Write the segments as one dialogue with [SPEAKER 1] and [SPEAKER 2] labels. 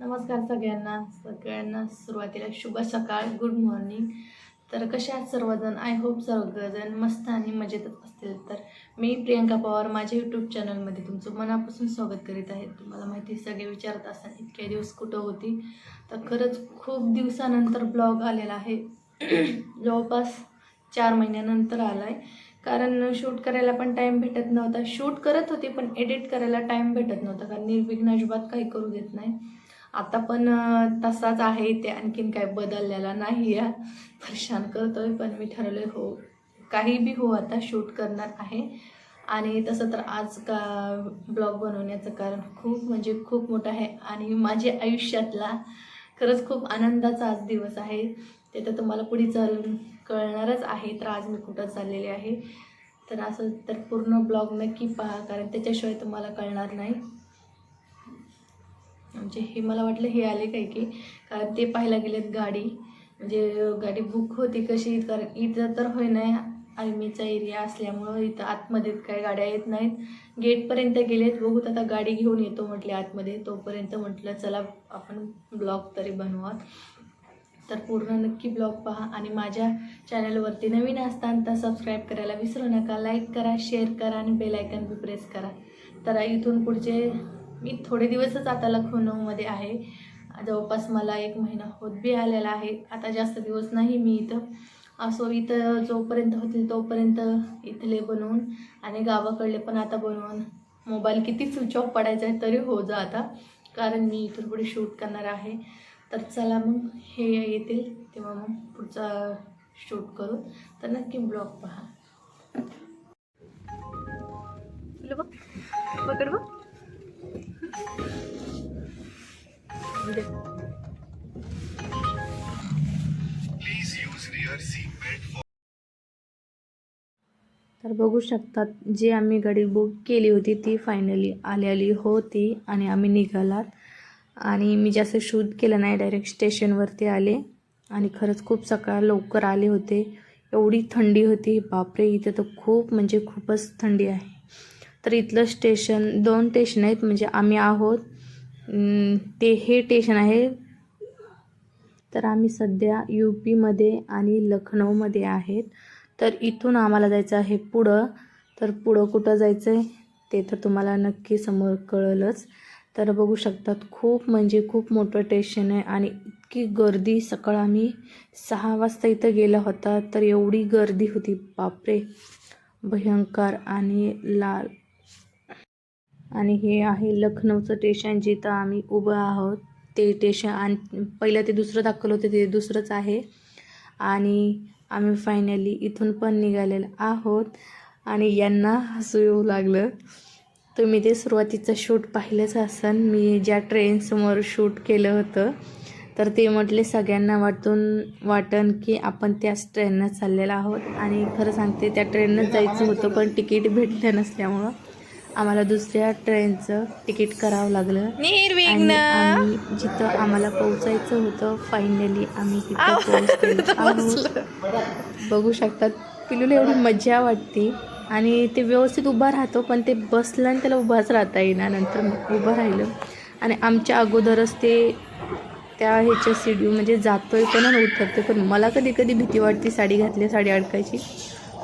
[SPEAKER 1] नमस्कार सगळ्यांना. सगळ्यांना सुरुवातीला शुभ सकाळ गुड मॉर्निंग तर कसे आहात सर्वजण? आय होप सर्वजण मस्त आणि मजेतच असतील. तर मी प्रियंका पवार माझ्या यूट्यूब चॅनलमध्ये तुमचं मनापासून स्वागत करीत आहे. तुम्हाला माहिती आहे, सगळे विचारत असतात इतके दिवस कुठं होती? तर खरंच खूप दिवसानंतर ब्लॉग आलेला आहे. जवळपास चार महिन्यानंतर आला आहे कारण शूट करायला पण टाईम भेटत नव्हता. शूट करत होते पण एडिट करायला टाईम भेटत नव्हता. कारण निर्विघ्न अजिबात काही करू देत नाही. आता पण तसाच आहे ते आणखीन काय बदललेला नाही या परेशान करतोय पण मी ठरवलं हो काही बी हो आता शूट करणार आहे. आणि तसं तर आज का ब्लॉग बनवण्याचं कारण खूप म्हणजे खूप मोठं आहे. आणि माझ्या आयुष्यातला खरंच खूप आनंदाचा आज दिवस आहे. ते तर तुम्हाला पुढे चालून कळणारच आहे तर आज मी कुठं चाललेली आहे. तर असं तर पूर्ण ब्लॉग नक्की पहा कारण त्याच्याशिवाय तुम्हाला कळणार नाही. म्हणजे हे मला वाटलं हे आले काय की. कारण ते पाहायला गेलेत गाडी. म्हणजे गाडी बुक होती कशी कारण इथं तर होय नाही आर्मीचा एरिया असल्यामुळं इथं आतमध्ये काय गाड्या येत नाहीत. गेटपर्यंत गेलेत बघूत आता गाडी घेऊन येतो म्हटले आतमध्ये. तोपर्यंत म्हटलं चला आपण ब्लॉग तरी बनवा तर पूर्ण नक्की ब्लॉग पहा. आणि माझ्या चॅनलवरती नवीन असताना तर सबस्क्राईब करायला विसरू नका. लाईक करा शेअर करा आणि बेलायकन बी प्रेस करा. तर इथून पुढचे मी थोडे दिवसच आता लखनौमध्ये आहे. जवळपास मला एक महिना होत बी आलेला आहे. आता जास्त दिवस नाही मी इथं. असो इथं जोपर्यंत होतील तोपर्यंत इथले बनवून आणि गावाकडले पण आता बनवून मोबाईल किती स्विच ऑफ पडायचा आहे तरी हो जा आता. कारण मी इथून पुढे शूट करणार आहे. तर चला मग हे येतील तेव्हा मग पुढचा शूट करू तर नक्की ब्लॉग पहा. बघ. पकड बघ. तर बघू शकतात जी आम्ही गाडी बुक केली होती ती फायनली आलेली होती आणि आम्ही निघालात. आणि मी जास्त शूट केलं नाही डायरेक्ट स्टेशनवरती आले. आणि खरंच खूप सकाळ लवकर आले होते. एवढी थंडी होती. बापरे इथे तर खूप म्हणजे खूपच थंडी आहे. तर इथलं स्टेशन दोन स्टेशन आहेत म्हणजे आम्ही आहोत. ते हे टेशन आहे. तर आम्ही सध्या यू पीमध्ये आणि लखनौमध्ये आहेत. तर इथून आम्हाला जायचं आहे पुढं. तर पुढं कुठं जायचं आहे ते तर तुम्हाला नक्की समोर कळलंच. तर बघू शकतात खूप म्हणजे खूप मोठं स्टेशन आहे आणि इतकी गर्दी. सकाळ आम्ही सहा वाजता इथं गेला होता तर एवढी गर्दी होती. बापरे! भयंकर आणि लाल आणि हे आहे लखनौचं स्टेशन जिथं आम्ही उभं आहोत. ते स्टेशन आणि पहिलं ते दुसरं दाखवलं होतं ते दुसरंच आहे. आणि आम्ही फायनली इथून पण निघालेलो आहोत. आणि यांना हसू येऊ लागलं. तुम्ही ते सुरुवातीचं शूट पाहिलंच असन. मी ज्या ट्रेनसमोर शूट केलं होतं तर ते म्हटले सगळ्यांना वाटून वाटन की आपण त्याच ट्रेननं चाललेलो आहोत. आणि खरं सांगते त्या ट्रेननं जायचं होतं पण तिकीट भेटलं नसल्यामुळं. आम्हाला दुसऱ्या ट्रेनचं तिकीट करावं लागलं. आणि आम्ही जिथं आम्हाला पोहोचायचं होतं फायनली आम्ही तिथं बघू शकतात पिलूला एवढी मजा वाटते. आणि ते व्यवस्थित उभा राहतो पण ते बसलं आणि त्याला उभाच राहता येईना नंतर मग उभं राहिलं. आणि आमच्या अगोदरच ते त्या ह्याच्या सीडी म्हणजे जातोय पण उतरतोय पण मला कधी कधी भीती वाटते साडी घातली साडी अडकायची.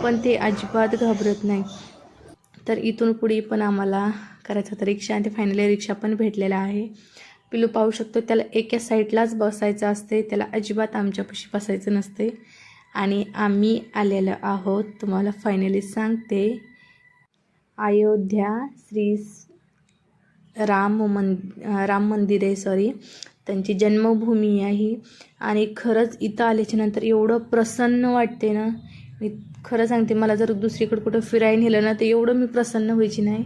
[SPEAKER 1] पण ते अजिबात घाबरत नाही. तर इथून पुढे पण आम्हाला करायचं होतं रिक्षा आणि ते फायनली रिक्षा पण भेटलेला आहे. पिलू पाहू शकतो त्याला एका साईडलाच बसायचं असते त्याला अजिबात आमच्यापाशी बसायचं नसते आणि आम्ही आलेलो आहोत तुम्हाला फायनली सांगते. अयोध्या श्री राम मन राम मंदिर आहे सॉरी त्यांची जन्मभूमी आहे. ही आणि खरंच इथं आल्याच्यानंतर एवढं प्रसन्न वाटते ना. मी खरं सांगते मला जर दुसरीकडे कुठं फिरायला नेलं ना तर एवढं मी प्रसन्न व्हायची नाही.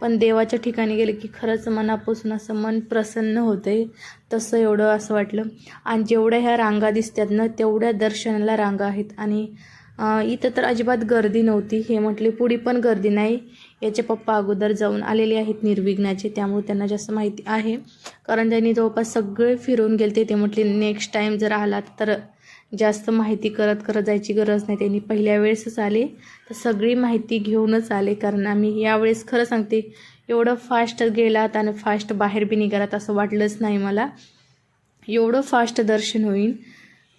[SPEAKER 1] पण देवाच्या ठिकाणी गेलं की खरंच मनापासून असं मन प्रसन्न होतं तसं एवढं असं वाटलं. आणि जेवढ्या ह्या रांगा दिसतात ना तेवढ्या दर्शनाला रांगा आहेत. आणि इथं तर अजिबात गर्दी नव्हती. हे म्हटले पुढे पण गर्दी नाही. याचे पप्पा अगोदर जाऊन आलेले आहेत निर्विघ्नाचे त्यामुळे त्यांना जास्त माहिती आहे. कारण त्यांनी जवळपास सगळे फिरून गेलते ते म्हटले नेक्स्ट टाईम जर आलात तर जास्त माहिती करत करत जायची गरज नाही. त्यांनी पहिल्या वेळेसच आले. तर सगळी माहिती घेऊनच आले. कारण आम्ही यावेळेस खरं सांगते एवढं फास्ट गेलात आणि फास्ट बाहेर बी निघालात असं वाटलंच नाही मला. एवढं फास्ट दर्शन होईल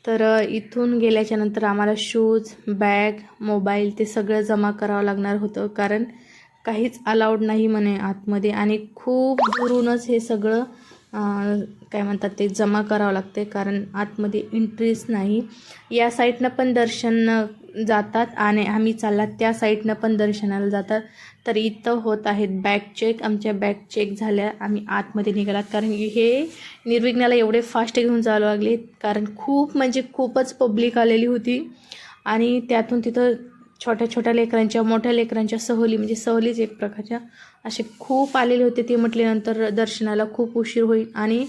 [SPEAKER 1] तर इथून गेल्याच्यानंतर आम्हाला शूज बॅग मोबाईल ते सगळं जमा करावं लागणार होतं. कारण काहीच अलाउड नाही म्हणे आतमध्ये. आणि खूप दुरूनच हे सगळं काय म्हणतात ते जमा करावं लागते कारण आतमध्ये एंट्रीच नाही. या साईडनं पण दर्शन जातात आणि आम्ही चाललात त्या साईडनं पण दर्शनाला जातात. तर इथं होत आहेत बॅग चेक आमच्या बॅग चेक झाल्या. आम्ही आतमध्ये निघालात. कारण हे निर्विघ्नाला एवढे फास्ट घेऊन जावं लागले. कारण खूप म्हणजे खूपच पब्लिक आलेली होती. आणि त्यातून तिथं छोट्या छोट्या लेकरांच्या मोठ्या लेकरांच्या सहली म्हणजे सहलीच एक प्रकारच्या असे खूप आलेले होते ते म्हटल्यानंतर दर्शनाला खूप उशीर होईल. आणि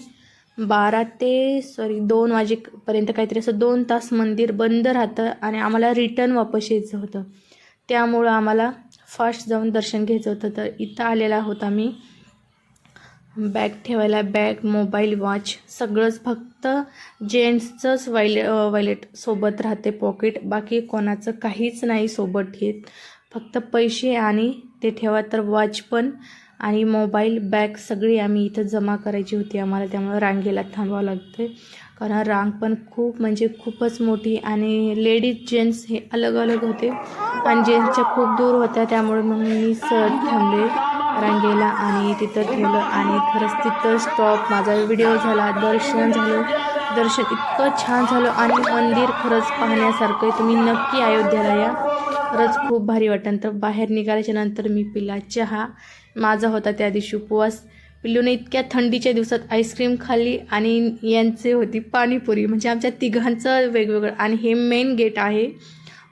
[SPEAKER 1] बारा ते सॉरी दोन वाजेपर्यंत काहीतरी असं दोन तास मंदिर बंद राहतं आणि आम्हाला रिटर्न वापस यायचं होतं. त्यामुळं आम्हाला फास्ट जाऊन दर्शन घ्यायचं होतं. तर इथं आलेला होता आम्ही. बॅग ठेवायला बॅग मोबाईल वॉच सगळंच फक्त जेंट्सचंच वायले वॉलेट सोबत राहते पॉकेट बाकी कोणाचं काहीच नाही सोबत घेत. फक्त पैसे आणि ते ठेवा. तर वॉच पण आणि मोबाईल बॅग सगळी आम्ही इथं जमा करायची होती. आम्हाला त्यामुळं रांगेला थांबावं लागते कारण रांग पण खूप म्हणजे खूपच मोठी आणि लेडीज जेंट्स हे अलग अलग होते. आणि जेंट्सच्या खूप दूर होत्या त्यामुळे मग मी सहज थांबले रांगेला आणि तिथं ठेवलं. आणि खरंच तिथं स्टॉप माझा व्हिडिओ झाला दर्शन झालं. दर्शन इतकं छान झालं. आणि मंदिर खरंच पाहण्यासारखं आहे. तुम्ही नक्की अयोध्याला या. खरंच खूप भारी वाटतं. तर बाहेर निघाल्याच्या नंतर मी पिला चहा. माझा होता त्या दिवशी उपवास. पिल्लूने इतक्या थंडीच्या दिवसात आईस्क्रीम खाल्ली आणि यांचे होती पाणीपुरी. म्हणजे आमच्या तिघांचं वेगवेगळं. आणि हे मेन गेट आहे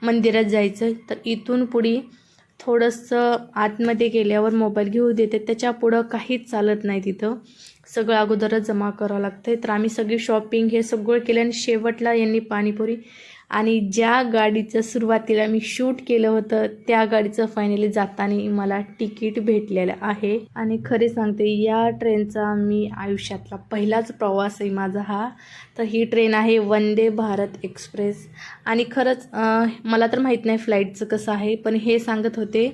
[SPEAKER 1] मंदिरात जायचं. तर इथून पुढे थोडंसं आतमध्ये गेल्यावर मोबाईल घेऊ देते. त्याच्या पुढं काहीच चालत नाही तिथं. सगळं अगोदरच जमा करावं लागतं तर आम्ही सगळी शॉपिंग हे सगळं केलं आणि शेवटला यांनी पाणीपुरी. आणि ज्या गाडीचं सुरुवातीला मी शूट केलं होतं त्या गाडीचं फायनली जाताना मला तिकीट भेटलेलं आहे. आणि खरे सांगते या ट्रेनचा मी आयुष्यातला पहिलाच प्रवास आहे माझा हा. तर ही ट्रेन आहे वंदे भारत एक्सप्रेस आणि खरंच मला तर माहीत नाही फ्लाईटचं कसं आहे पण हे सांगत होते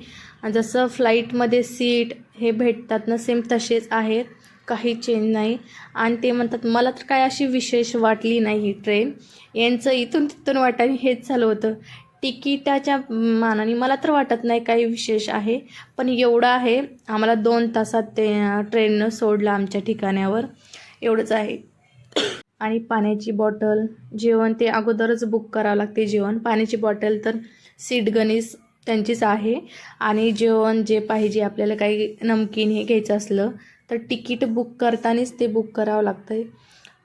[SPEAKER 1] जसं फ्लाईटमध्ये सीट हे भेटतात ना सेम तसेच आहेत काही चेंज नाही. आणि ते म्हणतात मला तर काय अशी विशेष वाटली नाही ही ट्रेन यांचं इथून तिथून वाटायला हेच झालं होतं. तिकिटाच्या मानाने मला तर वाटत नाही काही विशेष आहे पण एवढं आहे आम्हाला दोन तासात ते ट्रेननं सोडलं आमच्या ठिकाण्यावर. एवढंच आहे. आणि पाण्याची बॉटल जेवण ते अगोदरच बुक करावं लागते जेवण. पाण्याची बॉटल तर सीट गणेश त्यांचीच आहे. आणि जेवण जे पाहिजे आपल्याला काही नमकीन हे घ्यायचं असलं तर तिकीट बुक करतानाच ते बुक करावं लागतं आहे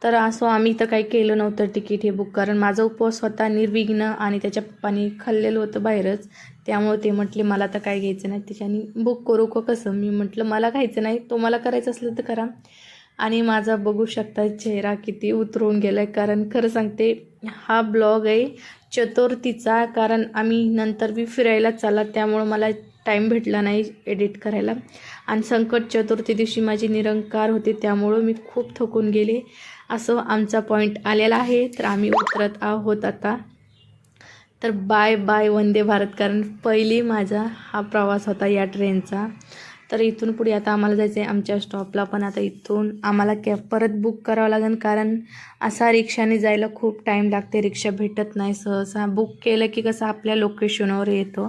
[SPEAKER 1] तर असं आम्ही तर काही केलं नव्हतं तिकीट हे बुक कारण माझा उपवास होता निर्विघ्न आणि त्याच्या पप्पानी खाल्लेलं होतं बाहेरच. त्यामुळे ते म्हटले मला तर काय घ्यायचं नाही. त्याच्यानी बुक करू का कसं? मी म्हटलं मला घ्यायचं नाही तो मला करायचं असलं तर करा. आणि माझा बघू शकता चेहरा किती उतरून गेला आहे कारण खरं सांगते हा ब्लॉग आहे चतुर्थीचा कारण आम्ही नंतर बी फिरायला चालला त्यामुळं मला टाईम भेटला नाही एडिट करायला. आणि संकट चतुर्थी दिवशी माझी निरंकार होते त्यामुळं मी खूप थकून गेले. असं आमचा पॉईंट आलेला आहे. तर आम्ही उतरत आहोत आता. तर बाय बाय वंदे भारत कारण पहिली माझा हा प्रवास होता या ट्रेनचा तर इथून पुढे आता आम्हाला जायचं आहे आमच्या स्टॉपला पण. आता इथून आम्हाला कॅब परत बुक करावं लागेल कारण असा रिक्षाने जायला खूप टाईम लागते. रिक्षा भेटत नाही सहसा. बुक केलं की कसं आपल्या लोकेशनवर येतो.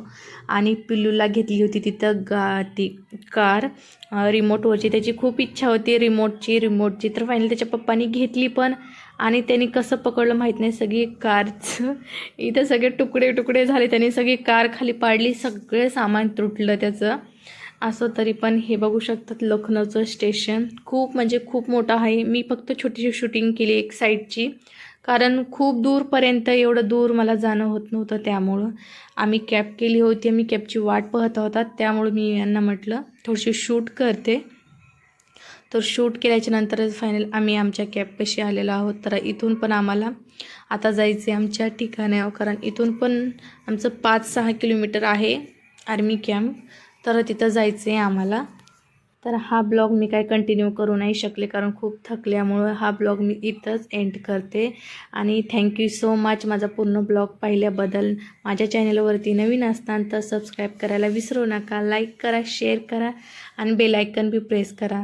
[SPEAKER 1] आणि पिल्लूला घेतली होती तिथं गा ती कार रिमोटवरची त्याची खूप इच्छा होती रिमोटची रिमोटची तर फायनली त्याच्या पप्पानी घेतली पण. आणि त्यांनी कसं पकडलं माहीत नाही. सगळी कारचं इथं सगळे तुकडे तुकडे झाले. त्यांनी सगळी कार खाली पाडली. सगळे सामान तुटलं त्याचं. असं तरी पण हे बघू शकतात लखनौचं स्टेशन. खूप म्हणजे खूप मोठं आहे. मी फक्त छोटीशी शूटिंग केली एक साईडची कारण खूप दूरपर्यंत एवढं दूर मला जाणं होत नव्हतं त्यामुळं. आम्ही कॅब केली होती. आम्ही कॅबची वाट पाहत होता त्यामुळं मी यांना म्हटलं थोडीशी शूट करते. तर शूट केल्याच्या नंतरच फायनल आम्ही आमच्या कॅबपाशी आलेलो आहोत. तर इथून पण आम्हाला आता जायचं आहे आमच्या ठिकाणावर. कारण इथून पण आमचं पाच सहा किलोमीटर आहे आर्मी कॅम्प तर तिथं जायचं आहे आम्हाला. तर हा ब्लॉग मी काय कंटिन्यू करू नाही शकले कारण खूप थकल्यामुळं हा ब्लॉग मी इथंच एंड करते. आणि थँक्यू सो मच माझा पूर्ण ब्लॉग पाहिल्याबद्दल माझ्या चॅनलवरती नवीन असताना तर सबस्क्राईब करायला विसरू नका. लाईक करा शेअर करा आणि बेलायकन बी प्रेस करा.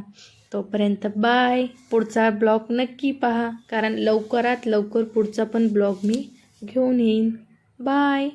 [SPEAKER 1] तोपर्यंत बाय पुढचा ब्लॉग नक्की पहा. कारण लवकरात लवकर पुढचा पण ब्लॉग मी घेऊन येईन. बाय